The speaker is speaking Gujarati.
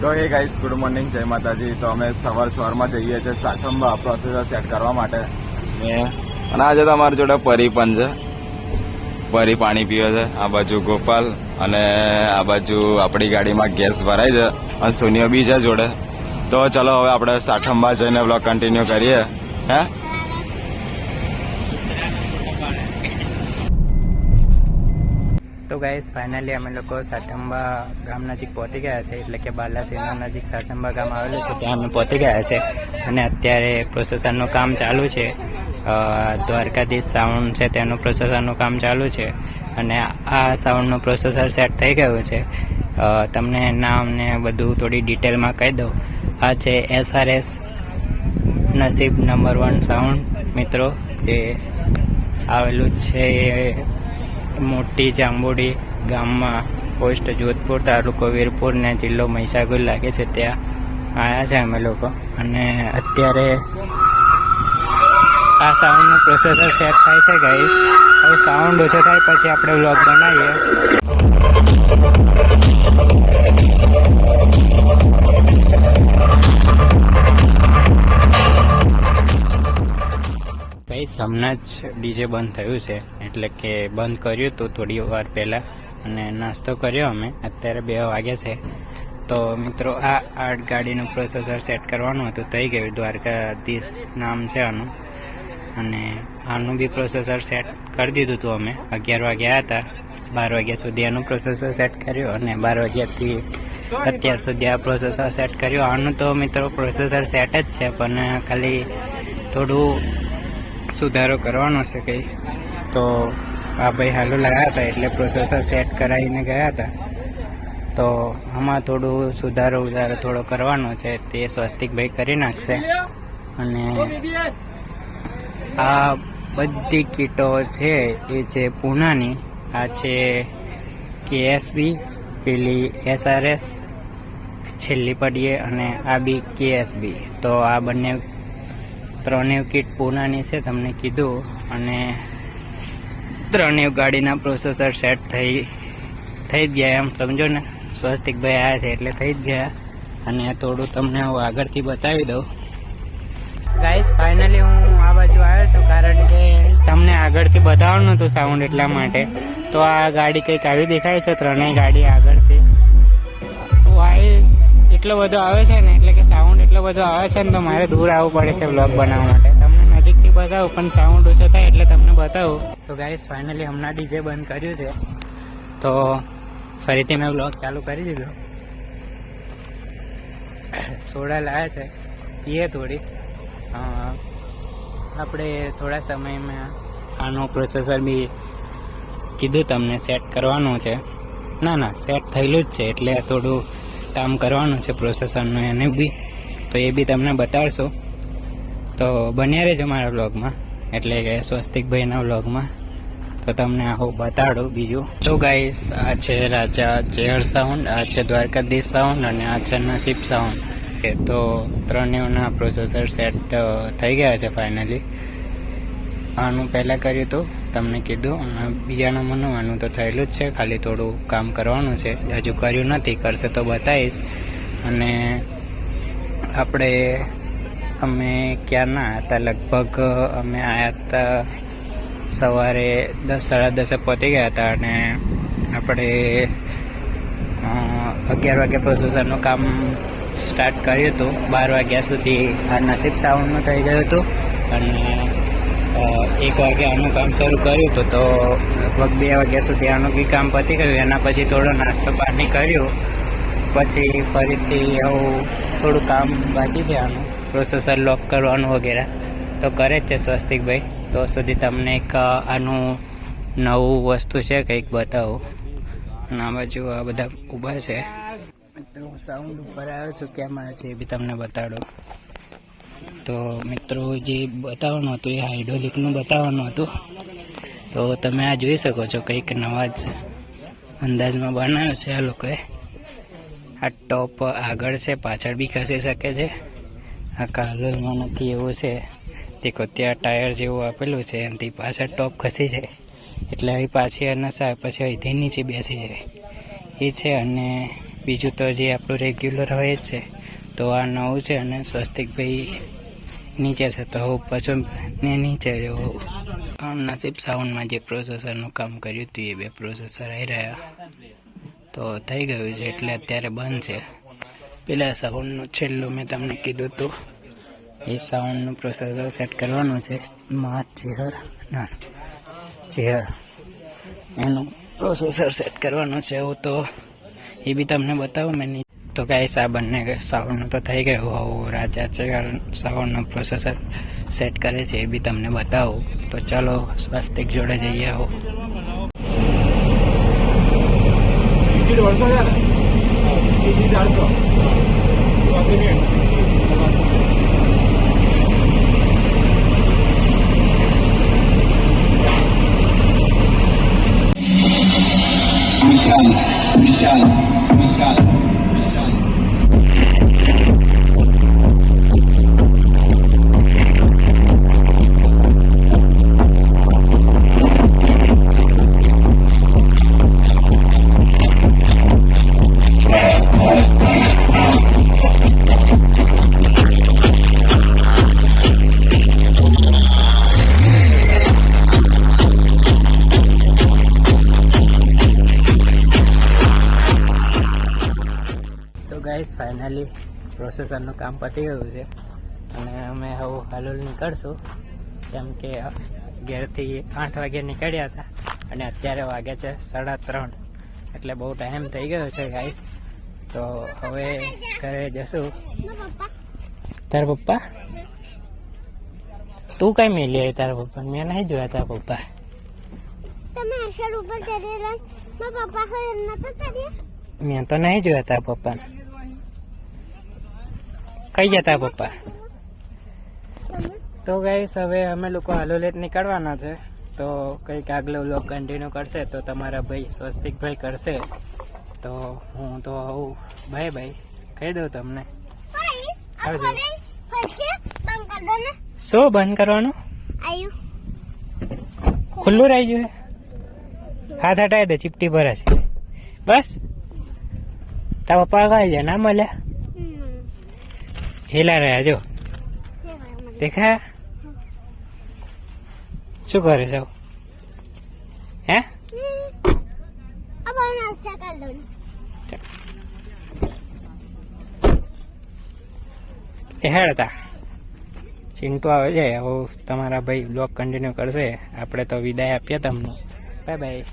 તો એ ગાઈસ ગુડ મોર્નિંગ જય માતાજી. તો અમે સવાર સવારમાં જઈએ છીએ સાઠંબા પ્રોસેસર સેટ કરવા માટે. અને આજે તો અમારી જોડે પરી પણ છે. પરી પાણી પીવે છે. આ બાજુ ગોપાલ અને આ બાજુ આપણી ગાડીમાં ગેસ ભરાય છે અને સોનિયો બી છે જોડે. તો ચલો હવે આપણે સાઠંબા જઈને બ્લોગ કન્ટિન્યુ કરીએ. હે? ગાઈસ ફાઇનલી અમે લોકો સાઠંબા ગામ નજીક પહોંચી ગયા છે, એટલે કે બાલાસિના નજીક સાઠંબા ગામ આવેલું છે, ત્યાં અમે પહોંચી ગયા છે. અને અત્યારે પ્રોસેસરનું કામ ચાલુ છે. દ્વારકાધીશ સાઉન્ડ છે, તેનું પ્રોસેસરનું કામ ચાલુ છે. અને આ સાઉન્ડનું પ્રોસેસર સેટ થઈ ગયું છે. તમને નામ ને બધું થોડી ડિટેલમાં કહી દઉં. આ છે એસઆરએસ નસીબ નંબર વન સાઉન્ડ મિત્રો. જે આવેલું છે મોટી જાંબુડી ગામમાં પોસ્ટ જોધપુર, તાલુકો વીરપુર ને જિલ્લો મહીસાગર લાગે છે. ત્યાં આવ્યા છે અમે લોકો. અને અત્યારે આ સાઉન્ડનું પ્રોસેસર સેટ થાય છે ગાઈસ હવે સાઉન્ડ ઓછો થાય, પછી આપણે વ્લોગ બનાવીએ. હમણાં જ ડીજે બંધ થયું છે. એટલે કે બંધ કર્યું હતું થોડી વાર પહેલાં અને નાસ્તો કર્યો અમે. અત્યારે બે વાગ્યા છે. તો મિત્રો, આ આર્ટ ગાડીનું પ્રોસેસર સેટ કરવાનું હતું. થઈ ગયું. દ્વારકાધીશ નામ છે આનું. અને આનું બી પ્રોસેસર સેટ કરી દીધું હતું અમે. અગિયાર વાગ્યા હતા. બાર વાગ્યા સુધી આનું પ્રોસેસર સેટ કર્યું અને બાર વાગ્યાથી અત્યાર સુધી આ પ્રોસેસર સેટ કર્યું. આનું તો મિત્રો પ્રોસેસર સેટ જ છે, પણ ખાલી થોડું સુધારો કરવાનો છે કંઈ. તો આ ભાઈ હાલો લાગ્યા હતા એટલે પ્રોસેસર સેટ કરાવીને ગયા હતા. તો આમાં થોડું સુધારો ઉધારો થોડો કરવાનો છે, તે સ્વસ્તિકભાઈ કરી નાખશે. અને આ બધી કીટો છે, એ છે પૂનાની, આ છે કેએસબી, પેલી એસઆરએસ, છેલ્લી પડીએ અને આ બી કેએસબી. તો આ બંને ત્રણેય કીટ પૂનાની છે, તમને કીધું. અને ત્રણેય ગાડીના પ્રોસેસર સેટ થઈ થઈ જ ગયા એમ સમજો ને. સ્વસ્તિકભાઈ આવ્યા છે એટલે થઈ જ ગયા. અને થોડું તમને હું આગળથી બતાવી દઉં. ગાઈસ ફાઇનલી હું આ બાજુ આવ્યો છું, કારણ કે તમને આગળથી બતાવવાનું હતું સાઉન્ડ એટલા માટે. તો આ ગાડી કંઈક આવી દેખાય છે, ત્રણેય ગાડી આગળથી? એટલો બધો આવે છે ને, એટલે કે સાઉન્ડ એટલો બધો આવે છે ને, તો મારે દૂર આવવું પડે છે બ્લોગ બનાવવા માટે. તમને નજીકથી બતાવું, પણ સાઉન્ડ ઓછો થાય એટલે તમને બતાવું. તો ગાઈસ ફાઇનલી હમણાં ડીજે બંધ કર્યું છે. તો ફરીથી મેં બ્લોગ ચાલુ કરી દીધો. સોડા લાવે છે. પીએ થોડી. આપણે થોડા સમયમાં આનું પ્રોસેસર બી કીધું તમને સેટ કરવાનું છે. ના ના સેટ થયેલું જ છે, એટલે થોડું કામ કરવાનું છે પ્રોસેસરનું એને બી. તો એ બી તમને બતાડશો. તો બન્યા રહેજો મારા બ્લોગમાં એટલે કે સ્વસ્તિકભાઈના બ્લોગમાં તો તમને આવું બતાડું બીજું. તો ગાઈસ આ છે રાજા ચેર સાઉન્ડ આ છે દ્વારકાધીશ સાઉન્ડ અને આ છે નસીબ સાઉન્ડ તો ત્રણેયના પ્રોસેસર સેટ થઈ ગયા છે ફાઇનલી આનું પહેલાં કર્યું હતું તમને કીધું, અને મનવાનું તો થયેલું જ છે, ખાલી થોડું કામ કરવાનું છે. હજુ કર્યું નથી, કરશે તો બતાવીશ. અને આપણે, અમે ક્યાં ના હતા? લગભગ અમે આવ્યા હતા સવારે દસ, સાડા દસે પહોંચી ગયા હતા, અને આપણે અગિયાર વાગે પ્રોસેસરનું કામ સ્ટાર્ટ કર્યું હતું. બાર વાગ્યા સુધી આ નસીબ સાઉન્ડનું થઈ ગયું હતું. અને એક વાગે આનું કામ શરૂ કર્યું હતું તો લગભગ બે વાગ્યા સુધી આનું બી કામ પતી ગયું. એના પછી થોડો નાસ્તો પાણી કર્યું. પછી ફરીથી આવું થોડું કામ બાકી છે આનું. પ્રોસેસર લોક કરવાનું વગેરે. તો કરે જ છે સ્વસ્તિકભાઈ. તો સુધી તમને એક આનું નવું વસ્તુ છે કંઈક બતાવું. આ બાજુ આ બધા ઊભા છે. તો હું સાઉન્ડ ઉપર આવ્યો છું. કેમ આવે છે એ બી તમને બતાડું. તો મિત્રો, જે બતાવવાનું હતું, એ હાઇડ્રોલિકનું બતાવવાનું હતું. તો તમે આ જોઈ શકો છો, કંઈક નવા જ અંદાજમાં બનાવ્યો છે આ લોકોએ. આ ટોપ આગળ છે, પાછળ બી ખસી શકે છે. આ કાલોલમાં નથી, એવું છે. દેખો ત્યાં ટાયર જેવું આપેલું છે, એનાથી પાછળ ટોપ ખસી જાય. એટલે હવે પાછી નસાય પછી અહીંથી નીચે બેસી જાય. એ છે, અને બીજું તો જે આપણું રેગ્યુલર હોય જ છે, તો આ નવું છે, અને સ્વસ્તિકભાઈ નીચે થતો હોઉં પછી ને નીચે રહ્યો હોઉં. નસીબ સાઉન્ડમાં જે પ્રોસેસરનું કામ કર્યું હતું એ બે પ્રોસેસર આવી રહ્યા. તો થઈ ગયું છે એટલે અત્યારે બંધ છે. પેલા સાઉન્ડનું છેલ્લું મેં તમને કીધું હતું. એ સાઉન્ડનું પ્રોસેસર સેટ કરવાનું છે. માં ચેહર, ના, ચેહર. એનું પ્રોસેસર સેટ કરવાનું છે. એવું તો એ બી તમને બતાવું, મેં તો ગાઈસ આ બંને સાઉન્ડનું તો થઈ ગયું હોવું રાજા ચેર સાઉન્ડનું પ્રોસેસર સેટ કરે છે એ બી તમને બતાવું. તો ચાલો સ્વાસ્તિક જોડે જઈએ હો. બીજી દોઢસો છે ગાઈસ ફાઇનલી પ્રોસેસરનું કામ પતી ગયું છે. અને અમે હવે હાલોલ નીકળશું. કેમ કે ઘેરથી આઠ વાગે નીકળ્યા હતા. અને અત્યારે વાગે છે સાડા ત્રણ. એટલે બહુ ટાઈમ થઈ ગયો છે ગાઈસ તો હવે ઘરે જશું. તારા પપ્પા? તું કઈ મેલી આવી તારા પપ્પા મેં નહીં જોયા તારા પપ્પા. મેં તો નહીં જોયા તારા પપ્પાને. કઈ જતા પપ્પા? તો ગાઈસ હવે અમે લોકો હાલોલેટ નીકળવાના છે. તો કંઈક આગલો વ્લોગ કન્ટિન્યુ કરશે તો તમારા ભાઈ સ્વસ્તિકભાઈ કરશે. તો હું તો આવું. ભાઈ ભાઈ કહી દઉં તમને. શું બંધ કરવાનું? ખુલ્લું રહી ગયું? હાથ હટાવી દે ચીપટી ભરે છે બસ. તારા પપ્પા કઈ જાય ના મળ્યા? હેલા રહ્યા જો. તે દેખા શું કરે છે? હે? હેડતા ચિંટુ આવે છે હવે તમારા ભાઈ બ્લોગ કન્ટિન્યુ કરશે. આપણે તો વિદાય આપીએ તમને. Bye bye